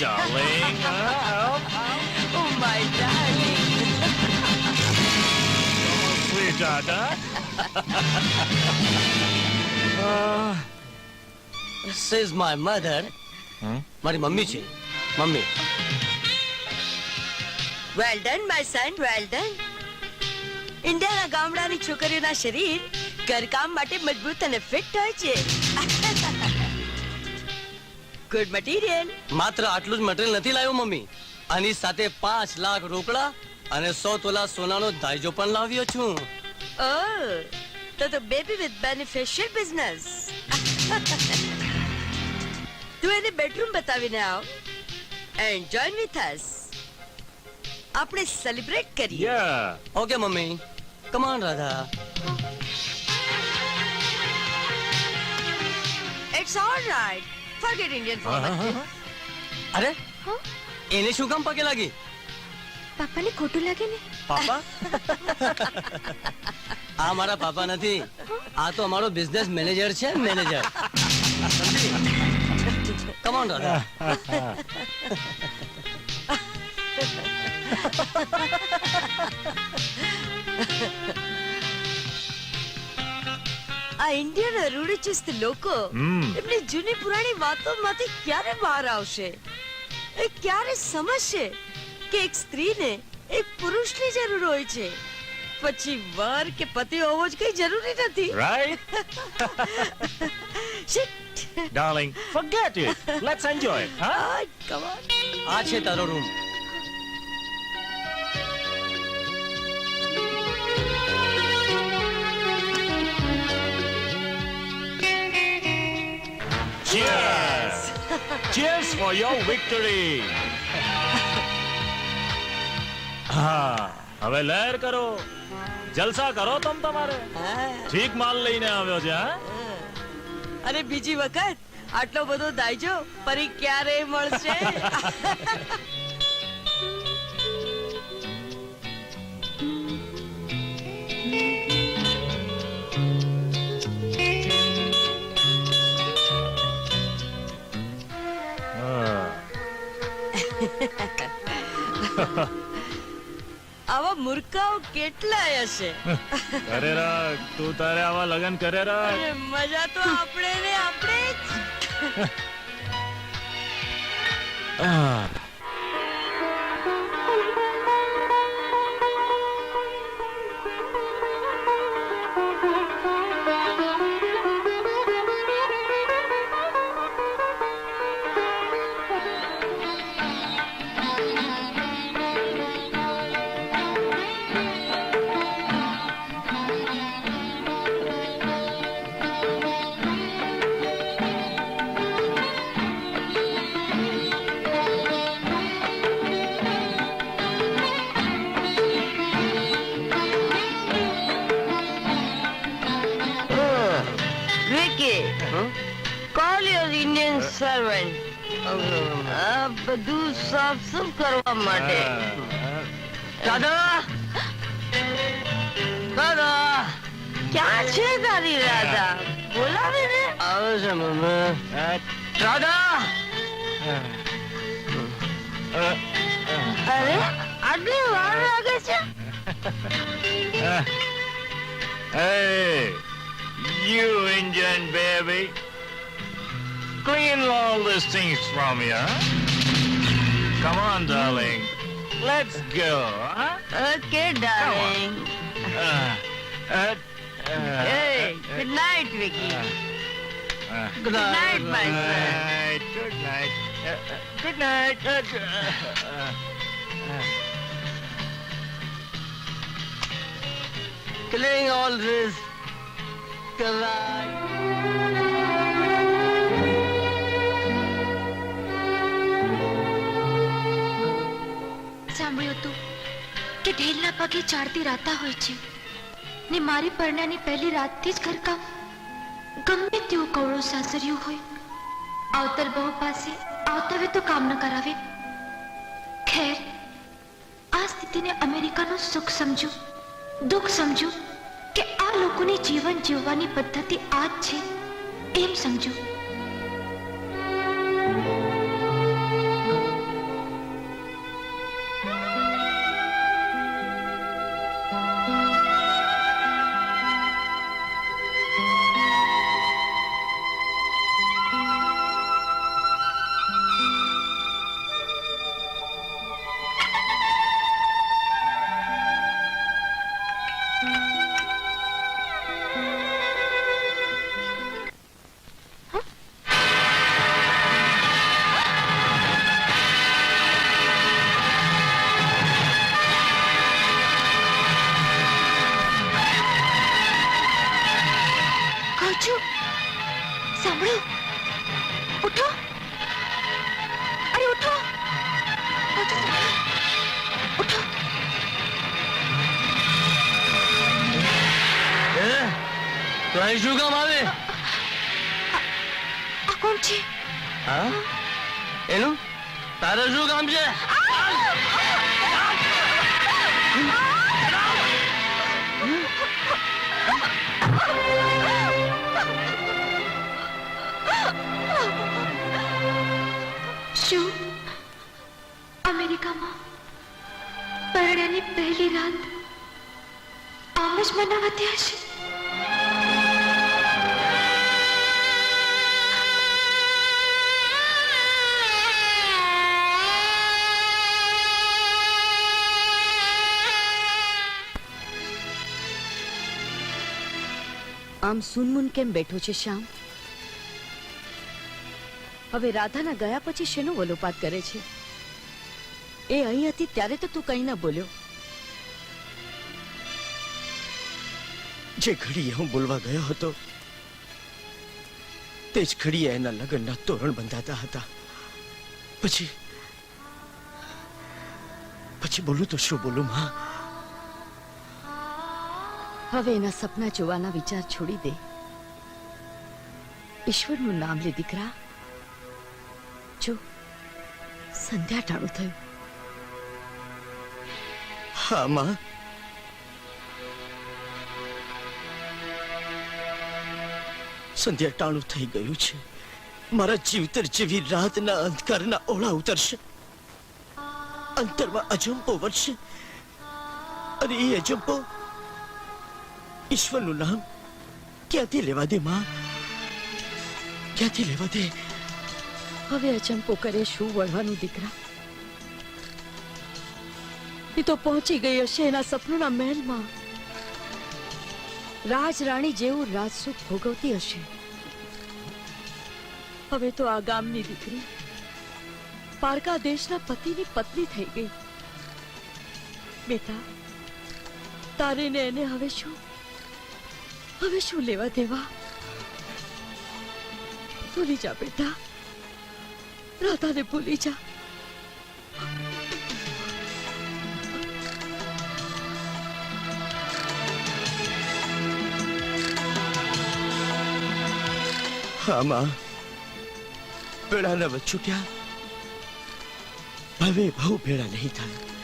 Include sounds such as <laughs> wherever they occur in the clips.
darling. Oh, oh my darling. Sweetheart, huh? This is my mother. Hmm? મારી mummy છે mummy Well done, my son, well done. ઇન્ડિયાના ગામડાની છોકરીઓના શરીર ઘરકામ માટે મજબૂત અને ફિટ હોય છે ગુડ મટીરિયલ માત્ર આટલું જ મટીરિયલ નથી લાવ્યો મમ્મી. આની સાથે પાંચ લાખ રોકડા અને સો તોલા સોનાનો દાયજો પણ લાવ્યો છું. ઓ તો તો બેબી વિથ બેનિફિશિયલ બિઝનેસ તું એને બેડરૂમ બતાવીને આવ એન્ડ જોઈન વિથ અસ આપણે સેલિબ્રેટ કરીએ. Okay mummy. Come on Radha it's all right forget Indian format અરે એને શું કામ પગે લાગી પાપાને ખોટું લાગે ને પાપા આ મારા પાપા નથી આ તો અમારો બિઝનેસ મેનેજર છે મેનેજર કમાન રાધા આ ઇન્ડિયન રૂઢિચુસ્ત લોકો. એમની જૂની પુરાણી વાતોમાંથી ક્યારે બહાર આવશે એ ક્યારે સમજશે કે એક સ્ત્રીને એક પુરુષની જરૂર હોય છે પછી વર કે પતિ હોવો જ કઈ જરૂરી નથી right. <laughs> Darling, forget it. Let's enjoy. Huh? Ah, come આ છે તારો room Cheers for your victory! હા હવે લહેર કરો. જલસા કરો તમ તમારે. ઠીક માલ લઈને આવ્યો છે હા? અરે બીજી વખત આટલો બધો દાયજો ફરી ક્યારે મળશે? <laughs> <laughs> આવા મુર્કાઓ કેટલાય હશે? કરે રાખ તું તારે આવા લગન કરે અરે મજા તો આપણે ને આપણે જ. <laughs> બધું સાફ સુફ કરવા માટે દાદા દાદા ક્યાં છે તારી રાધા બોલાવે ને આવે છે મમ્મી રાધા અરે આટલી વાર લાગે છે Hey, you Indian baby. Clean all these things from you, Huh? Come on, darling. Let's go, huh? Okay, darling. Uh, uh, uh, hey, uh, uh, good night, Vicky. Good, uh, good night, night, my friend Good night. Good night. Good night. Killing all this. Good night. ઢેલના પગે ચાળતી રાતા હોય છે. ને મારી પરણાની પહેલી રાતથી જ ઘરકામ ગમે તેવું કવળું સાસર્યું હોય. આવતર બહુ પાસે આવતાવે તો કામ ન કરાવે. ખેર, આ સ્થિતિને અમેરિકાનું સુખ સમજુ, દુઃખ સમજુ કે આ લોકોની જીવન જીવવાની પદ્ધતિ આ જ છે. એમ સમજુ. સાંભળો? ઉઠો. અરે ઉઠો. ઉઠો તો અહીં શું કામ આવે? આ કોણ છે? હા? એનું? તારે શું કામ છે? Ah! શું? અમેરિકામાં પરણ્યાની પહેલી રાત આમ જ મનાવતી હશે? આમ સુનમુન કેમ બેઠો છે શ્યામ? હવે રાધાના ગયા પછી શેનો વલોપાત કરે છે? એ અહીં હતી ત્યારે તો તું કંઈ ન બોલ્યો. જે ઘડીએ હું બોલવા ગયો હતો તે જ ઘડીએ એના લગ્નના તોરણ બંધાતા હતા. પછી પછી બોલું તો શું બોલું માં? હવે એના સપના જોવાના વિચાર છોડી દે. ઈશ્વરનું નામ લે દીકરા. સંધ્યા ટાણું થયું. હા, માં. સંધ્યા ટાણું થઈ ગયું છે. મારા જીવતર જેવી રાતના અંધકારના ઓળા ઉતરશે. અંતરમાં અજંપો વધશે અને એ અજંપો ઈશ્વરનું નામ ક્યાંથી લેવા દે, માં? ક્યાંથી લેવા દે? હવે અચંપો કરે શું વળવાનું, દીકરા? એ તો પહોંચી ગઈ હશે એના સપનોના મહેલમાં. રાજ રાણી જેવું રાજસુખ ભોગવતી હશે. હવે તો આ ગામની દીકરી પારકા દેશના પતિની પત્ની થઈ ગઈ. બેટા, તારે ને એને હવે શું? હવે શું લેવા દેવા? ભૂલી જા બેટા. રાધાને ભૂલી જા. હા માં. ભેળાના વચ્છુટ્યા હવે બહુ ભેળા નહીં થાય.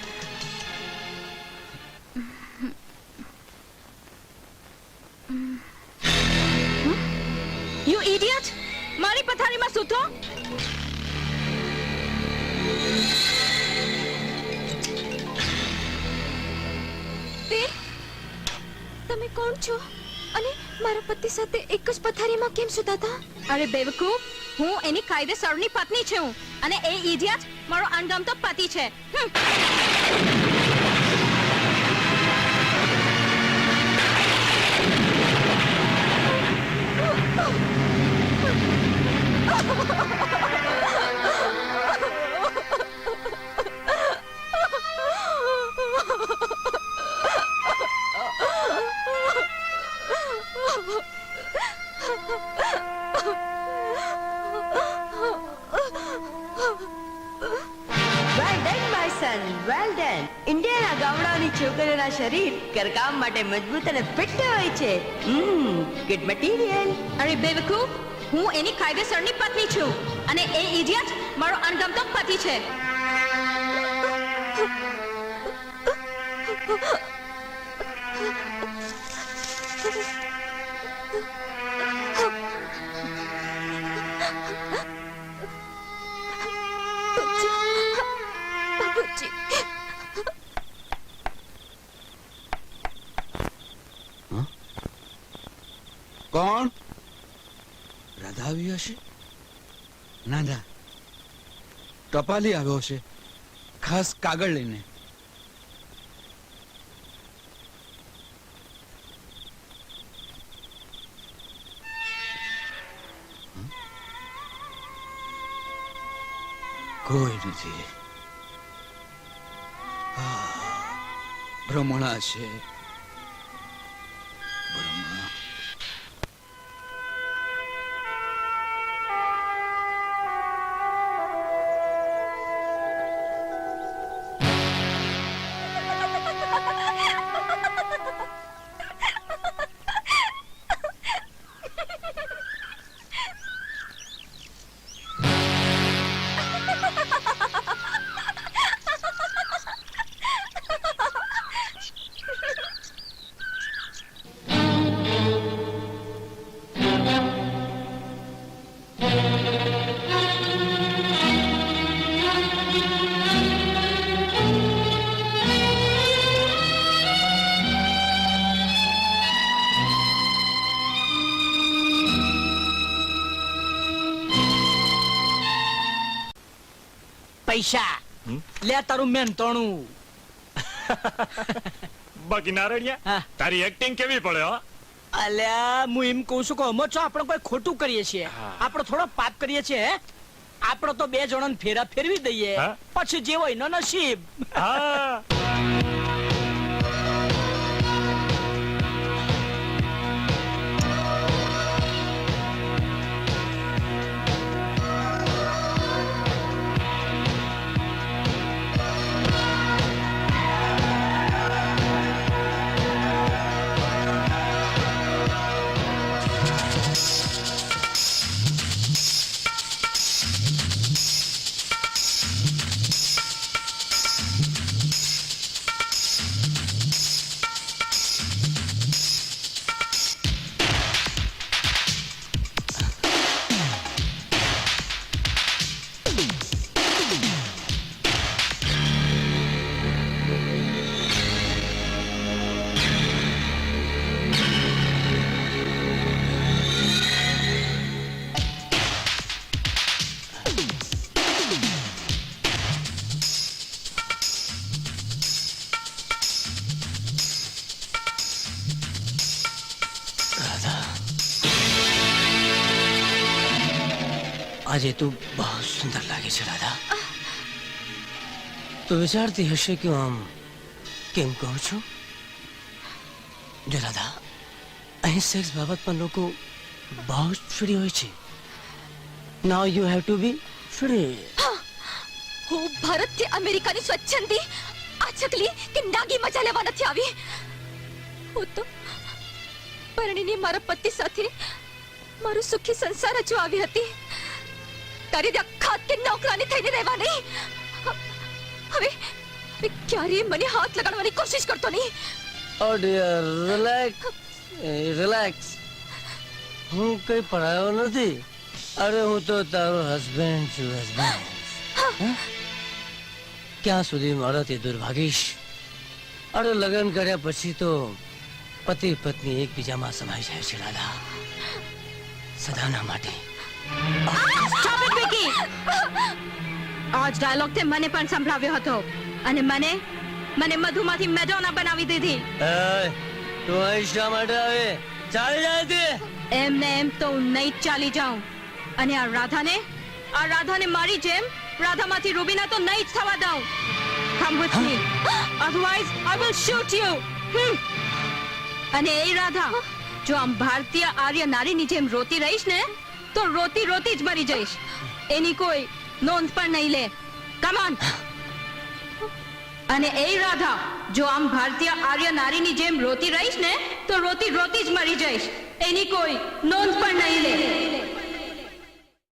તમે કોણ છો? અને મારા પતિ સાથે એક જ પથારીમાં કેમ સુતા હતા? અરે બેવકૂફ, હું એની કાયદેસરની પત્ની છું અને એ ઇડિયટ મારો અણગમતો પતિ છે. હમ. Well done my son well done ઇન્ડિયાના ગામડાઓની છોકરીઓના શરીર કરકામ માટે મજબૂત અને ફિટ હોય છે. હમ ગુડ મટીરિયલ અરે બેવકૂફ હું એની કાયદેસરની પત્ની છું અને એ ઇડિયટ મારો અણગમતો પતિ છે. <laughs> બાબુજી કોણ? રાધા આવી હશે? ના ના. ટપાલી આવ્યો હશે. ખાસ કાગળ લઈને. કોઈ નથી. ભ્રમણા છે. પૈસા. લે તારું મહેનતાણું બાકી નારણિયા તારી એક્ટિંગ કેવી પડે હો? અલ્યા હું એમ કહું છું કે અમે છો આપણે કોઈ ખોટું કરીએ છીએ. આપણે થોડો પાપ કરીએ છીએ હે? આપણે તો બે જણાને ફેરા ફેરવી દઈએ. પછી જે હોય એનો નસીબ. હા. આજે તું બહુ સુંદર લાગે છે, રાધા. તું વિચારતી હશે કે આમ કેમ કહું છું? જો, રાધા, અહીં સેક્સ બાબતમાં લોકો બહુ જ ફ્રી હોય છે. Now you have to be free હું ભારતથી અમેરિકાની સ્વચ્છંદી આ ચકલી કે નાગી મજા લેવા નથી આવી. હું તો પરણીને મારા પતિ સાથે મારું સુખી સંસાર રચવા આવી હતી. તારી આખા કે નોકરાની થઈને રહેવાની? હવે ક્યારેય મને હાથ લગાડવાની કોશિશ કરતો નહીં. ઓ ડિયર રિલેક્સ રિલેક્સ હું કઈ પડાયો નથી. અરે હું તો તારો હસબન્ડ છું હસબન્ડ ક્યાં સુધી મારાથી દૂર ભાગીશ? અરે લગ્ન કર્યા પછી તો પતિ પત્ની એકબીજામાં સમાઈ જાય છે દાદા. સદાના માટે. Stop it, Vicky! આ જ ડાયલોગ તે મને પણ સંભળાવ્યો હતો અને મને મને મધુમાંથી મેડોના બનાવી દીધી એ, તું અહીં શા માટે આવે ચાલી જાય તે એમને એમ તો હું નહીં ચાલી જાઉં અને આ રાધાને આ રાધાને મારી જેમ રાધામાંથી રૂબીના તો નહીં જ થવા દઉં Come with me. Otherwise, I will shoot you. Hmm. અને એ રાધા જો આમ ભારતીય આર્ય નારીની જેમ રોતી રહીશ ને તો રોતી રોતી જ મરી જઈશ. એની કોઈ નોંધ પણ નહીં લે. કમાન અને એ રાધા, જો આમ ભારતીય આર્ય નારીની જેમ રોતી રહીશ ને, તો રોતી રોતી જ મરી જઈશ. એની કોઈ નોંધ પણ નહીં લે.